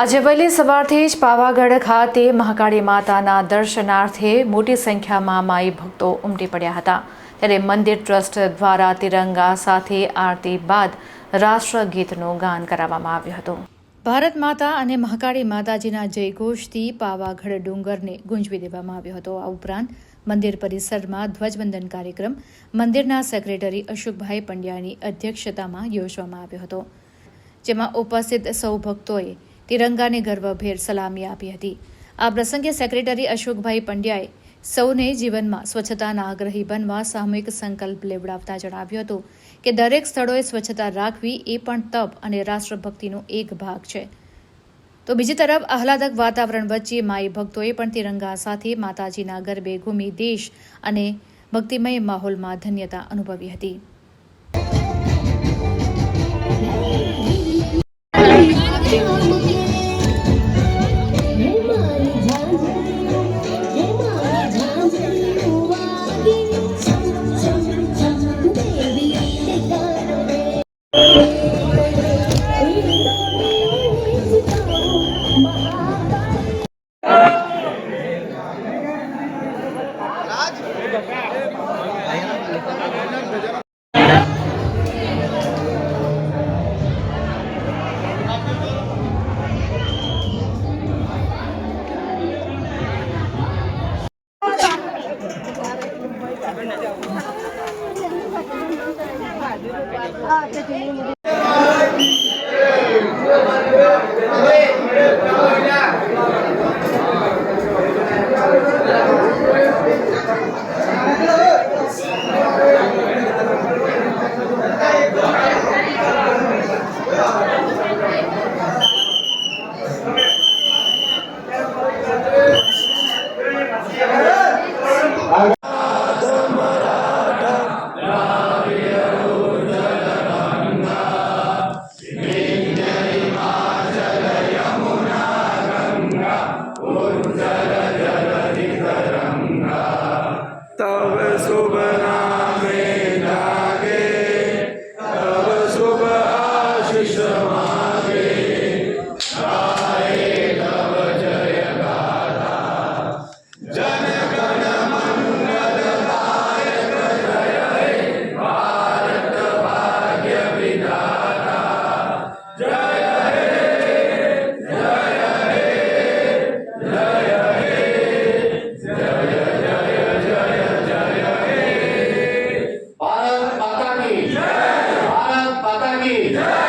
આજે વહેલી સવારથી જ પાવાગઢ ખાતે મહાકાળી માતાના દર્શનાર્થે મોટી સંખ્યામાં માઈ ભક્તો ઉમટી પડ્યા હતા. ત્યારે મંદિર ટ્રસ્ટ દ્વારા તિરંગા સાથે આરતી બાદ રાષ્ટ્રગીતનું ગાન કરાવવામાં આવ્યું હતું. ભારત માતા અને મહાકાળી માતાજીના જયઘોષથી પાવાગઢ ડુંગરને ગુંજવી દેવામાં આવ્યો હતો. આ ઉપરાંત મંદિર પરિસરમાં ધ્વજવંદન કાર્યક્રમ મંદિરના સેક્રેટરી અશોકભાઈ પંડ્યાની અધ્યક્ષતામાં યોજવામાં આવ્યો હતો. જેમાં ઉપસ્થિત સૌ ભક્તોએ તિરંગાને ગર્વભેર સલામી આપી હતી. આ પ્રસંગે સેક્રેટરી અશોકભાઈ પંડ્યાએ સૌને જીવનમાં સ્વચ્છતાના આગ્રહી બનવા સામૂહિક સંકલ્પ લેવડાવતા જણાવ્યું હતું કે દરેક સ્થળોએ સ્વચ્છતા રાખવી એ પણ તપ અને રાષ્ટ્રભક્તિનો એક ભાગ છે. તો બીજી તરફ આહલાદક વાતાવરણ વચ્ચે માઈ ભક્તોએ પણ તિરંગા સાથે માતાજીના ગરબે ઘૂમી દેશ અને ભક્તિમય માહોલમાં ધન્યતા અનુભવી હતી. 啊，这就。Yeah.